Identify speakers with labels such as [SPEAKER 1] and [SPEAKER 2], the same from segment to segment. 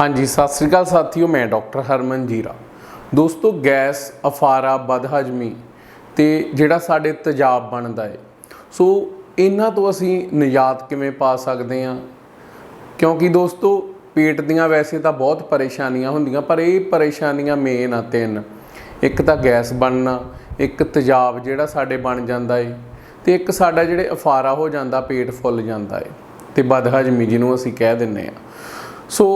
[SPEAKER 1] ਹਾਂਜੀ, ਸਤਿ ਸ੍ਰੀ ਅਕਾਲ ਸਾਥੀਓ, ਮੈਂ ਡਾਕਟਰ ਹਰਮਨ ਜੀਰਾ। ਦੋਸਤੋ, ਗੈਸ, ਅਫਾਰਾ, ਬਦਹਜਮੀ ਤੇ ਜਿਹੜਾ ਸਾਡੇ ਤੇਜ਼ਾਬ ਬਣਦਾ ਹੈ ਸੋ, ਇਹਨਾਂ ਤੋਂ ਅਸੀਂ ਨਿਜਾਤ ਕਿਵੇਂ ਪਾ ਸਕਦੇ ਹਾਂ ਕਿਉਂਕਿ ਦੋਸਤੋ, ਪੇਟ ਦੀਆਂ ਵੈਸੇ ਤਾਂ ਬਹੁਤ ਪਰੇਸ਼ਾਨੀਆਂ ਹੁੰਦੀਆਂ, ਪਰ ਇਹ ਪਰੇਸ਼ਾਨੀਆਂ ਮੇਨ ਆ ਤਿੰਨ। ਇੱਕ ਤਾਂ ਗੈਸ ਬਣਨਾ, ਇੱਕ ਤੇਜ਼ਾਬ ਜਿਹੜਾ ਸਾਡੇ ਬਣ ਜਾਂਦਾ ਏ, ਤੇ ਇੱਕ ਸਾਡਾ ਜਿਹੜੇ ਅਫਾਰਾ ਹੋ ਜਾਂਦਾ, ਪੇਟ ਫੁੱਲ ਜਾਂਦਾ ਏ। ਤੇ ਬਦਹਜਮੀ ਜਿਹਨੂੰ ਅਸੀਂ ਕਹਿ ਦਿੰਨੇ ਆ। ਸੋ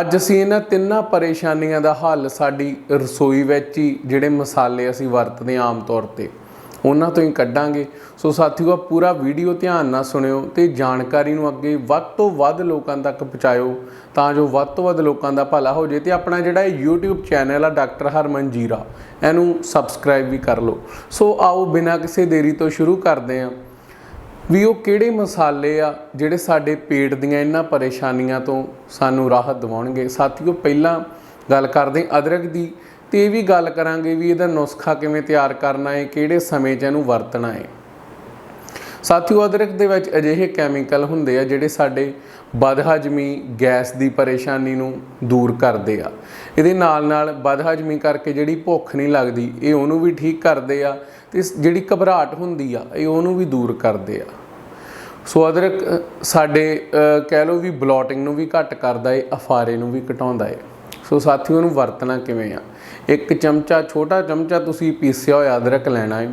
[SPEAKER 1] ਅੱਜ ਅਸੀਂ ਇਹਨਾਂ ਤਿੰਨਾਂ ਪਰੇਸ਼ਾਨੀਆਂ ਦਾ ਹੱਲ ਸਾਡੀ ਰਸੋਈ ਵਿੱਚ ਹੀ ਜਿਹੜੇ ਮਸਾਲੇ ਅਸੀਂ ਵਰਤਦੇ ਹਾਂ ਆਮ ਤੌਰ ਤੇ, ਉਹਨਾਂ ਤੋਂ ਹੀ ਕੱਢਾਂਗੇ। ਸੋ ਸਾਥੀਓ ਆ ਪੂਰਾ ਵੀਡੀਓ ਧਿਆਨ ਨਾਲ ਸੁਣਿਓ ਤੇ ਜਾਣਕਾਰੀ ਨੂੰ ਅੱਗੇ ਵੱਧ ਤੋਂ ਵੱਧ ਲੋਕਾਂ ਤੱਕ ਪਹੁੰਚਾਇਓ ਤਾਂ ਜੋ ਵੱਧ ਤੋਂ ਵੱਧ ਲੋਕਾਂ ਦਾ ਭਲਾ ਹੋ ਜੇ ਤੇ ਆਪਣਾ ਜਿਹੜਾ ਇਹ YouTube ਚੈਨਲ ਆ, ਡਾਕਟਰ ਹਰਮਨ ਜੀਰਾ, ਇਹਨੂੰ ਸਬਸਕ੍ਰਾਈਬ ਵੀ ਕਰ ਲਓ। ਸੋ ਆਓ ਬਿਨਾਂ ਕਿਸੇ ਦੇਰੀ ਤੋਂ ਸ਼ੁਰੂ ਕਰਦੇ ਹਾਂ। ਵੀ ਉਹ ਕਿਹੜੇ ਮਸਾਲੇ ਆ ਜਿਹੜੇ ਸਾਡੇ ਪੇਟ ਦੀਆਂ ਇਹਨਾਂ ਪਰੇਸ਼ਾਨੀਆਂ ਤੋਂ ਸਾਨੂੰ ਰਾਹਤ ਦਿਵਾਉਣਗੇ? ਸਾਥੀਓ, ਪਹਿਲਾਂ ਗੱਲ ਕਰਦੇ ਅਦਰਕ ਦੀ ਤੇ ਇਹ ਵੀ ਗੱਲ ਕਰਾਂਗੇ ਵੀ ਇਹਦਾ ਨੁਸਖਾ ਕਿਵੇਂ ਤਿਆਰ ਕਰਨਾ ਹੈ, ਕਿਹੜੇ ਸਮੇਂ 'ਚ ਇਹਨੂੰ ਵਰਤਣਾ ਹੈ। ਸਾਥੀਓ, ਅਦਰਕ ਦੇ ਵਿੱਚ ਅਜਿਹੇ ਕੈਮੀਕਲ ਹੁੰਦੇ ਆ ਜਿਹੜੇ ਸਾਡੇ ਬਦਹਜਮੀ ਗੈਸ ਦੀ ਪਰੇਸ਼ਾਨੀ ਨੂੰ ਦੂਰ ਕਰਦੇ ਆ। ਇਹਦੇ ਨਾਲ ਨਾਲ ਬਦਹਜਮੀ ਕਰਕੇ ਜਿਹੜੀ ਭੁੱਖ ਨਹੀਂ ਲੱਗਦੀ, ਇਹ ਉਹਨੂੰ ਵੀ ਠੀਕ ਕਰਦੇ ਆ ਤੇ ਜਿਹੜੀ ਘਬਰਾਹਟ ਹੁੰਦੀ ਆ, ਇਹ ਉਹਨੂੰ ਵੀ ਦੂਰ ਕਰਦੇ ਆ। ਸੋ ਅਦਰਕ ਸਾਡੇ ਕਹਿ ਲਓ ਵੀ ਬਲੋਟਿੰਗ ਨੂੰ ਵੀ ਘੱਟ ਕਰਦਾ ਏ, ਅਫਾਰੇ ਨੂੰ ਵੀ ਘਟਾਉਂਦਾ ਏ। ਸੋ ਸਾਥੀਓ ਨੂੰ ਵਰਤਣਾ ਕਿਵੇਂ ਆ? ਇੱਕ ਚਮਚਾ, ਛੋਟਾ ਚਮਚਾ ਤੁਸੀਂ ਪੀਸਿਆ ਹੋਇਆ ਅਦਰਕ ਲੈਣਾ ਏ।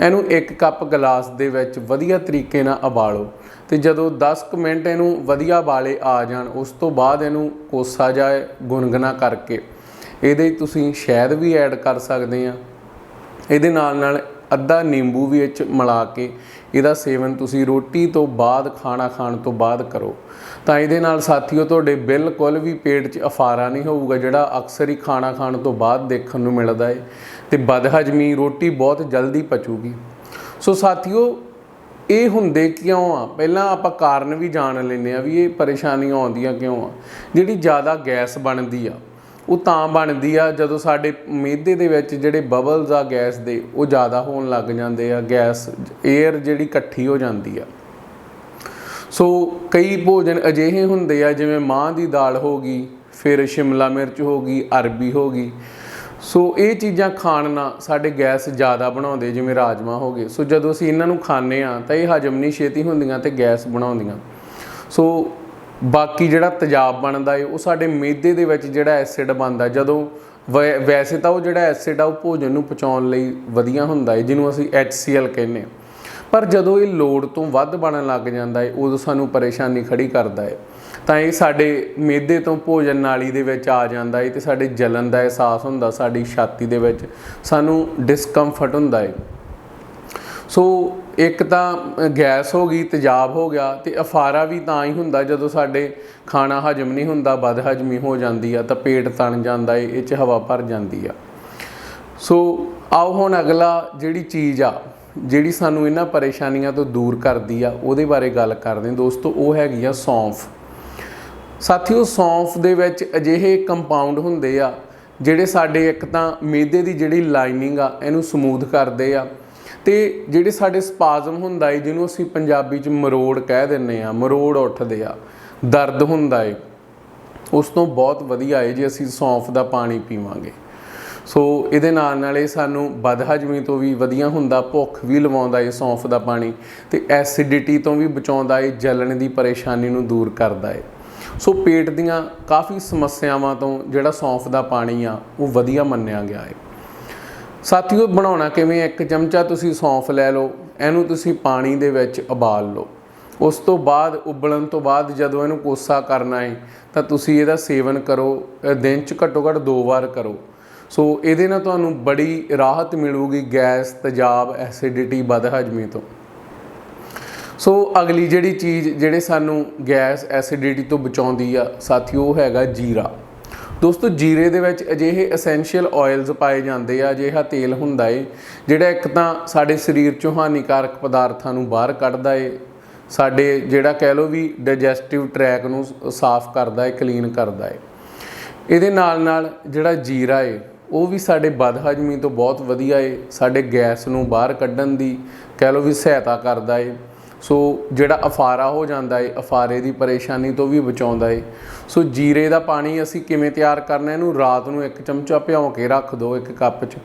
[SPEAKER 1] ਇਹਨੂੰ ਇੱਕ ਕੱਪ ਗਲਾਸ ਦੇ ਵਿੱਚ ਵਧੀਆ ਤਰੀਕੇ ਨਾਲ ਉਬਾਲੋ ਤੇ ਜਦੋਂ 10 ਕੁ ਮਿੰਟ ਇਹਨੂੰ ਵਧੀਆ ਉਬਾਲੇ ਆ ਜਾਣ, ਉਸ ਤੋਂ ਬਾਅਦ ਇਹਨੂੰ ਕੋਸਾ ਜਾਏ ਗੁਨਗੁਨਾ ਕਰਕੇ ਇਹਦੇ 'ਚ ਤੁਸੀਂ ਸ਼ਹਿਦ ਵੀ ਐਡ ਕਰ ਸਕਦੇ ਆ। ਇਹਦੇ ਨਾਲ ਨਾਲ ਅੱਧਾ ਨਿੰਬੂ ਵੀ ਇਹ 'ਚ ਮਿਲਾ ਕੇ ਇਹਦਾ ਸੇਵਨ ਤੁਸੀਂ ਰੋਟੀ ਤੋਂ ਬਾਅਦ, ਖਾਣਾ ਖਾਣ ਤੋਂ ਬਾਅਦ ਕਰੋ। ਤਾਂ ਇਹਦੇ ਨਾਲ ਸਾਥੀਓ, ਤੁਹਾਡੇ ਬਿਲਕੁਲ ਵੀ ਪੇਟ 'ਚ ਅਫਾਰਾ ਨਹੀਂ ਹੋਊਗਾ, ਜਿਹੜਾ ਅਕਸਰ ਹੀ ਖਾਣਾ ਖਾਣ ਤੋਂ ਬਾਅਦ ਦੇਖਣ ਨੂੰ ਮਿਲਦਾ ਹੈ ਤੇ ਬਦਹਜਮੀ ਰੋਟੀ ਬਹੁਤ ਜਲਦੀ ਪਚੂਗੀ। ਸੋ ਸਾਥੀਓ, ਇਹ ਹੁੰਦੇ ਕਿਉਂ ਆ? ਪਹਿਲਾਂ ਆਪਾਂ ਕਾਰਨ ਵੀ ਜਾਣ ਲੈਂਦੇ ਆ ਵੀ ਇਹ ਪਰੇਸ਼ਾਨੀਆਂ ਆਉਂਦੀਆਂ ਕਿਉਂ ਆ? ਜਿਹੜੀ ਜ਼ਿਆਦਾ ਗੈਸ ਬਣਦੀ ਆ ਉਹ ਤਾਂ ਬਣਦੀ ਆ, ਜਦੋਂ ਸਾਡੇ ਮਿਹਦੇ ਦੇ ਵਿੱਚ ਜਿਹੜੇ ਬਬਲਸ ਆ ਗੈਸ ਦੇ, ਉਹ ਜ਼ਿਆਦਾ ਹੋਣ ਲੱਗ ਜਾਂਦੇ ਆ, ਗੈਸ 에ਅਰ ਜਿਹੜੀ ਇਕੱਠੀ ਹੋ ਜਾਂਦੀ ਆ। ਸੋ ਕਈ ਭੋਜਨ ਅਜਿਹੇ ਹੁੰਦੇ ਆ, ਜਿਵੇਂ ਮਾਂ ਦੀ ਦਾਲ ਹੋ ਗਈ, ਫਿਰ ਸ਼ਿਮਲਾ ਮਿਰਚ ਹੋ ਗਈ, ਅਰਬੀ ਹੋ ਗਈ। ਸੋ ਇਹ ਚੀਜ਼ਾਂ ਖਾਣ ਨਾਲ ਸਾਡੇ ਗੈਸ ਜ਼ਿਆਦਾ ਬਣਾਉਂਦੇ, ਜਿਵੇਂ ਰਾਜਮਾ ਹੋ ਗਏ। ਸੋ ਜਦੋਂ ਅਸੀਂ ਇਹਨਾਂ ਨੂੰ ਖਾਂਦੇ ਆ, ਤਾਂ ਇਹ ਹਜਮ ਨਹੀਂ ਛੇਤੀ ਹੁੰਦੀਆਂ ਤੇ ਗੈਸ ਬਣਾਉਂਦੀਆਂ। ਸੋ ਬਾਕੀ ਜਿਹੜਾ ਤੇਜ਼ਾਬ ਬਣਦਾ ਏ, ਉਹ ਸਾਡੇ ਮਿਹਦੇ ਦੇ ਵਿੱਚ ਜਿਹੜਾ ਐਸਿਡ ਬਣਦਾ, ਜਦੋਂ ਵੈ- ਵੈਸੇ ਤਾਂ ਉਹ ਜਿਹੜਾ ਐਸਿਡ ਆ, ਉਹ ਭੋਜਨ ਨੂੰ ਪਚਾਉਣ ਲਈ ਵਧੀਆ ਹੁੰਦਾ ਏ, ਜਿਹਨੂੰ ਅਸੀਂ HCl ਕਹਿੰਦੇ ਹਾਂ। ਪਰ ਜਦੋਂ ਇਹ ਲੋੜ ਤੋਂ ਵੱਧ ਬਣਨ ਲੱਗ ਜਾਂਦਾ ਏ, ਉਦੋਂ ਸਾਨੂੰ ਪਰੇਸ਼ਾਨੀ ਖੜੀ ਕਰਦਾ ਏ। ਤਾਂ ਇਹ ਸਾਡੇ ਮਿਹਦੇ ਤੋਂ ਭੋਜਨ ਨਾਲੀ ਦੇ ਵਿੱਚ ਆ ਜਾਂਦਾ ਏ ਤੇ ਸਾਡੇ ਜਲਨ ਦਾ ਅਹਿਸਾਸ ਹੁੰਦਾ, ਸਾਡੀ ਛਾਤੀ ਦੇ ਵਿੱਚ ਸਾਨੂੰ ਡਿਸਕੰਫਰਟ ਹੁੰਦਾ ਏ। ਸੋ ਇੱਕ ਤਾਂ ਗੈਸ ਹੋ ਗਈ, ਤੇਜ਼ਾਬ ਹੋ ਗਿਆ ਤੇ ਅਫਾਰਾ ਵੀ ਤਾਂ ਹੀ ਹੁੰਦਾ ਜਦੋਂ ਸਾਡੇ ਖਾਣਾ ਹਜਮ ਨਹੀਂ ਹੁੰਦਾ ਬਦ ਹਜ਼ਮੀ ਹੋ ਜਾਂਦੀ ਆ ਤਾਂ ਪੇਟ ਤਣ ਜਾਂਦਾ ਏ, ਇਹ ਚ ਹਵਾ ਭਰ ਜਾਂਦੀ ਆ। ਸੋ ਆਓ ਹੁਣ ਅਗਲਾ ਜਿਹੜੀ ਚੀਜ਼ ਆ, ਜਿਹੜੀ ਸਾਨੂੰ ਇਹਨਾਂ ਪਰੇਸ਼ਾਨੀਆਂ ਤੋਂ ਦੂਰ ਕਰਦੀ ਆ, ਉਹਦੇ ਬਾਰੇ ਗੱਲ ਕਰਦੇ ਦੋਸਤੋ, ਉਹ ਹੈਗੀ ਆ ਸੌਂਫ। ਸਾਥੀਓ, ਸੌਂਫ ਦੇ ਵਿੱਚ ਅਜਿਹੇ ਕੰਪਾਊਂਡ ਹੁੰਦੇ ਆ, ਜਿਹੜੇ ਸਾਡੇ ਇੱਕ ਤਾਂ ਮਿਹਦੇ ਦੀ ਜਿਹੜੀ ਲਾਈਨਿੰਗ ਆ, ਇਹਨੂੰ ਸਮੂਥ ਕਰਦੇ ਆ। ਤੇ ਜਿਹੜੇ ਸਾਡੇ ਸਪਾਜ਼ਮ ਹੁੰਦਾ ਏ, ਜਿਹਨੂੰ ਅਸੀਂ ਪੰਜਾਬੀ ਚ ਮਰੋੜ ਕਹਿ ਦਿੰਨੇ ਆ, ਮਰੋੜ ਉੱਠਦੇ ਆ, ਦਰਦ ਹੁੰਦਾ ਏ, ਉਸ ਤੋਂ ਬਹੁਤ ਵਧੀਆ ਏ ਜੇ ਅਸੀਂ ਸੌਂਫ ਦਾ ਪਾਣੀ ਪੀਵਾਂਗੇ। ਸੋ ਇਹਦੇ ਨਾਲ ਨਾਲ ਇਹ ਸਾਨੂੰ ਬਦਹਜਮੀ ਤੋਂ ਵੀ ਵਧੀਆ ਹੁੰਦਾ, ਭੁੱਖ ਵੀ ਲਵਾਉਂਦਾ ਏ ਸੌਂਫ ਦਾ ਪਾਣੀ ਤੇ ਐਸਿਡਿਟੀ ਤੋਂ ਵੀ ਬਚਾਉਂਦਾ ਏ, ਜਲਣ ਦੀ ਪਰੇਸ਼ਾਨੀ ਨੂੰ ਦੂਰ ਕਰਦਾ ਏ। ਸੋ ਪੇਟ ਦੀਆਂ ਕਾਫੀ ਸਮੱਸਿਆਵਾਂ ਤੋਂ ਜਿਹੜਾ ਸੌਂਫ ਦਾ ਪਾਣੀ ਆ, ਉਹ ਵਧੀਆ ਮੰਨਿਆ ਗਿਆ ਏ। ਸਾਥੀਓ, ਬਣਾਉਣਾ ਕਿਵੇਂ ਇੱਕ ਚਮਚਾ ਤੁਸੀਂ ਸੌਂਫ ਲੈ ਲਓ, ਇਹਨੂੰ ਤੁਸੀਂ ਪਾਣੀ ਦੇ ਵਿੱਚ ਉਬਾਲ ਲਓ। ਉਸ ਤੋਂ ਬਾਅਦ, ਉਬਲਣ ਤੋਂ ਬਾਅਦ ਜਦੋਂ ਇਹਨੂੰ ਕੋਸਾ ਕਰਨਾ ਹੈ ਤਾਂ ਤੁਸੀਂ ਇਹਦਾ ਸੇਵਨ ਕਰੋ ਦਿਨ ਚ ਘੱਟੋ ਘੱਟ ਦੋ ਵਾਰ ਕਰੋ। ਸੋ ਇਹਦੇ ਨਾਲ ਤੁਹਾਨੂੰ ਬੜੀ ਰਾਹਤ ਮਿਲੂਗੀ ਗੈਸ, ਤੇਜ਼ਾਬ, ਐਸਿਡਿਟੀ ਬਦਹਜਮੀ ਤੋਂ। ਸੋ ਅਗਲੀ ਜਿਹੜੀ ਚੀਜ਼, ਜਿਹੜੇ ਸਾਨੂੰ ਗੈਸ, ਐਸਿਡਿਟੀ ਤੋਂ ਬਚਾਉਂਦੀ ਆ, ਸਾਥੀਓ, ਉਹ ਹੈਗਾ ਜੀਰਾ। ਦੋਸਤੋ, ਜੀਰੇ ਦੇ ਵਿੱਚ ਅਜਿਹੇ ਐਸੈਂਸ਼ੀਅਲ ਆਇਲਸ ਪਾਏ ਜਾਂਦੇ ਆ, ਅਜਿਹਾ ਤੇਲ ਹੁੰਦਾ ਏ, ਜਿਹੜਾ ਇੱਕ ਤਾਂ ਸਾਡੇ ਸਰੀਰ ਚੋਂ ਹਾਨੀਕਾਰਕ ਪਦਾਰਥਾਂ ਨੂੰ ਬਾਹਰ ਕੱਢਦਾ ਏ, ਸਾਡੇ ਜਿਹੜਾ ਕਹਿ ਲਓ ਵੀ ਡਾਈਜੈਸਟਿਵ ਟਰੈਕ ਨੂੰ ਸਾਫ਼ ਕਰਦਾ ਏ ਕਲੀਨ ਕਰਦਾ ਏ। ਇਹਦੇ ਨਾਲ ਨਾਲ ਜਿਹੜਾ ਜੀਰਾ ਏ, ਉਹ ਵੀ ਸਾਡੇ ਬਦਹਜਮੀ ਤੋਂ ਬਹੁਤ ਵਧੀਆ ਏ, ਸਾਡੇ ਗੈਸ ਨੂੰ ਬਾਹਰ ਕੱਢਣ ਦੀ ਕਹਿ ਲਓ ਵੀ ਸਹਾਇਤਾ ਕਰਦਾ ਏ। ਸੋ ਜਿਹੜਾ ਅਫਾਰਾ ਹੋ ਜਾਂਦਾ ਏ, ਅਫਾਰੇ ਦੀ ਪਰੇਸ਼ਾਨੀ ਤੋਂ ਵੀ ਬਚਾਉਂਦਾ ਏ। ਸੋ ਜੀਰੇ ਦਾ ਪਾਣੀ ਅਸੀਂ ਕਿਵੇਂ ਤਿਆਰ ਕਰਨਾ, ਇਹਨੂੰ ਰਾਤ ਨੂੰ ਇੱਕ ਚਮਚਾ ਭਿਓ ਕੇ ਰੱਖ ਦਿਓ ਇੱਕ ਕੱਪ 'ਚ।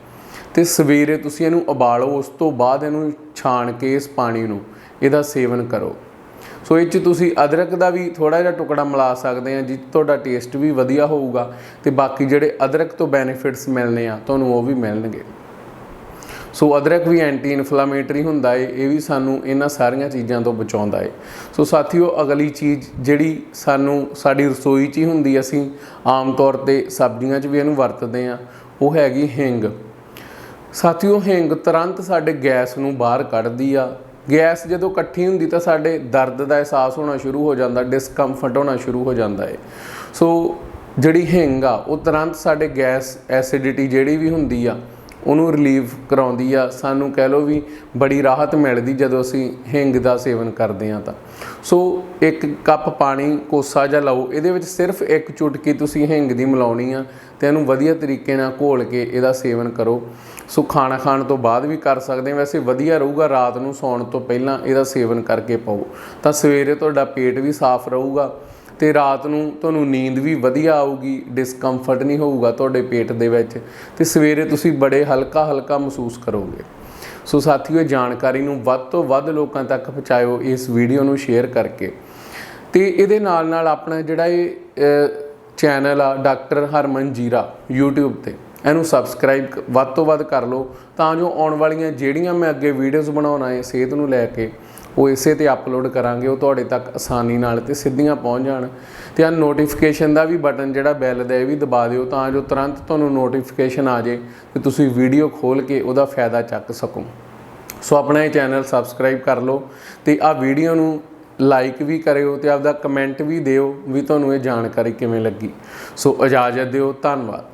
[SPEAKER 1] ਤੇ ਸਵੇਰੇ ਤੁਸੀਂ ਇਹਨੂੰ ਉਬਾਲੋ, ਉਸ ਤੋਂ ਬਾਅਦ ਇਹਨੂੰ ਛਾਣ ਕੇ ਇਸ ਪਾਣੀ ਨੂੰ ਇਹਦਾ ਸੇਵਨ ਕਰੋ। ਸੋ ਇਹ 'ਚ ਤੁਸੀਂ ਅਦਰਕ ਦਾ ਵੀ ਥੋੜਾ ਜਿਹਾ ਟੁਕੜਾ ਮਿਲਾ ਸਕਦੇ ਆ ਜਿਸ ਤੁਹਾਡਾ ਟੇਸਟ ਵੀ ਵਧੀਆ ਹੋਊਗਾ ਤੇ ਬਾਕੀ ਜਿਹੜੇ ਅਦਰਕ ਤੋਂ ਬੈਨੀਫਿਟਸ ਮਿਲਨੇ ਆ, ਤੁਹਾਨੂੰ ਉਹ ਵੀ ਮਿਲਣਗੇ। ਸੋ ਅਦਰਕ ਵੀ ਐਂਟੀ ਇਨਫਲਾਮੇਟਰੀ ਹੁੰਦਾ ਏ, ਇਹ ਵੀ ਸਾਨੂੰ ਇਹਨਾਂ ਸਾਰੀਆਂ ਚੀਜ਼ਾਂ ਤੋਂ ਬਚਾਉਂਦਾ ਏ। ਸੋ ਸਾਥੀਓ, ਅਗਲੀ ਚੀਜ਼ ਜਿਹੜੀ ਸਾਨੂੰ ਸਾਡੀ ਰਸੋਈ 'ਚ ਹੀ ਹੁੰਦੀ ਅਸੀਂ ਆਮ ਤੌਰ ਤੇ ਸਬਜ਼ੀਆਂ 'ਚ ਵੀ ਇਹਨੂੰ ਵਰਤਦੇ ਆ, ਉਹ ਹੈਗੀ ਹਿੰਗ। ਸਾਥੀਓ, ਹਿੰਗ ਤੁਰੰਤ ਸਾਡੇ ਗੈਸ ਨੂੰ ਬਾਹਰ ਕੱਢਦੀ ਆ। ਗੈਸ ਜਦੋਂ ਇਕੱਠੀ ਹੁੰਦੀ ਤਾਂ ਸਾਡੇ ਦਰਦ ਦਾ ਅਹਿਸਾਸ ਹੋਣਾ ਸ਼ੁਰੂ ਹੋ ਜਾਂਦਾ ਡਿਸਕੰਫਰਟ ਹੋਣਾ ਸ਼ੁਰੂ ਹੋ ਜਾਂਦਾ ਏ। ਸੋ ਜਿਹੜੀ ਹਿੰਗ ਆ, ਉਹ ਤੁਰੰਤ ਸਾਡੇ ਗੈਸ ਐਸਿਡਿਟੀ ਜਿਹੜੀ ਵੀ ਹੁੰਦੀ ਆ ਉਹਨੂੰ ਰਿਲੀਵ ਕਰਾਉਂਦੀ ਆ। ਸਾਨੂੰ ਕਹਿ ਲਓ ਵੀ ਬੜੀ ਰਾਹਤ ਮਿਲਦੀ ਜਦੋਂ ਅਸੀਂ ਹਿੰਗ ਦਾ ਸੇਵਨ ਕਰਦੇ ਆ ਤਾਂ। ਸੋ ਇੱਕ ਕੱਪ ਪਾਣੀ, ਕੋਸਾ ਜਾਂ ਲਓ, ਇਹਦੇ ਵਿੱਚ ਸਿਰਫ ਇੱਕ ਚੁਟਕੀ ਤੁਸੀਂ ਹਿੰਗ ਦੀ ਮਿਲਾਉਣੀ ਆ ਤੇ ਇਹਨੂੰ ਵਧੀਆ ਤਰੀਕੇ ਨਾਲ ਘੋਲ ਕੇ ਇਹਦਾ ਸੇਵਨ ਕਰੋ। ਸੋ ਖਾਣਾ ਖਾਣ ਤੋਂ ਬਾਅਦ ਵੀ ਕਰ ਸਕਦੇ ਆ ਵੈਸੇ ਵਧੀਆ ਰਹੂਗਾ ਰਾਤ ਨੂੰ ਸੌਣ ਤੋਂ ਪਹਿਲਾਂ ਇਹਦਾ ਸੇਵਨ ਕਰਕੇ ਪਾਓ। ਤਾਂ ਸਵੇਰੇ ਤੁਹਾਡਾ ਪੇਟ ਵੀ ਸਾਫ਼ ਰਹੂਗਾ। ਤੇ ਰਾਤ ਨੂੰ ਤੁਹਾਨੂੰ ਨੀਂਦ ਵੀ ਵਧੀਆ ਆਊਗੀ ਡਿਸਕੰਫਰਟ ਨਹੀਂ ਹੋਊਗਾ ਤੁਹਾਡੇ ਪੇਟ ਦੇ ਵਿੱਚ ਤੇ ਸਵੇਰੇ ਤੁਸੀਂ ਬੜੇ ਹਲਕਾ ਹਲਕਾ ਮਹਿਸੂਸ ਕਰੋਗੇ। ਸੋ ਸਾਥੀਓ, ਇਹ ਜਾਣਕਾਰੀ ਨੂੰ ਵੱਧ ਤੋਂ ਵੱਧ ਲੋਕਾਂ ਤੱਕ ਪਹੁੰਚਾਇਓ ਇਸ ਵੀਡੀਓ ਨੂੰ ਸ਼ੇਅਰ ਕਰਕੇ। ਤੇ ਇਹਦੇ ਨਾਲ ਨਾਲ ਆਪਣਾ ਜਿਹੜਾ ਇਹ ਚੈਨਲ ਆ ਡਾਕਟਰ ਹਰਮਨ ਜੀਰਾ, YouTube ਤੇ। ਇਹਨੂੰ ਸਬਸਕ੍ਰਾਈਬ ਵੱਧ ਤੋਂ ਵੱਧ ਕਰ ਲਓ, ਤਾਂ ਜੋ ਆਉਣ ਵਾਲੀਆਂ ਜਿਹੜੀਆਂ ਮੈਂ ਅੱਗੇ ਵੀਡੀਓਜ਼ ਬਣਾਉਣਾ ਹੈ ਸਿਹਤ ਨੂੰ ਲੈ ਕੇ, ਉਹ ਇਸੇ ਤੇ ਅਪਲੋਡ ਕਰਾਂਗੇ, ਉਹ ਤੁਹਾਡੇ ਤੱਕ ਆਸਾਨੀ ਨਾਲ ਤੇ ਸਿੱਧੀਆਂ ਪਹੁੰਚ ਜਾਣ। ਤੇ ਆ ਨੋਟੀਫਿਕੇਸ਼ਨ ਦਾ ਵੀ ਬਟਨ ਜਿਹੜਾ ਬੈਲ ਦਾ, ਇਹ ਵੀ ਦਬਾ ਦਿਓ, ਤਾਂ ਜੋ ਤੁਰੰਤ ਤੁਹਾਨੂੰ ਨੋਟੀਫਿਕੇਸ਼ਨ ਆ ਜੇ ਤੇ ਤੁਸੀਂ ਵੀਡੀਓ ਖੋਲ ਕੇ ਉਹਦਾ ਫਾਇਦਾ ਚੱਕ ਸਕੋ। ਸੋ ਆਪਣਾ ਇਹ ਚੈਨਲ ਸਬਸਕ੍ਰਾਈਬ ਕਰ ਲਓ ਤੇ ਆ ਵੀਡੀਓ ਨੂੰ ਲਾਈਕ ਵੀ ਕਰਿਓ ਤੇ ਆਪਦਾ ਕਮੈਂਟ ਵੀ ਦਿਓ ਵੀ ਤੁਹਾਨੂੰ ਇਹ ਜਾਣਕਾਰੀ ਕਿਵੇਂ ਲੱਗੀ। ਸੋ ਇਜਾਜ਼ਤ ਦਿਓ, ਧੰਨਵਾਦ।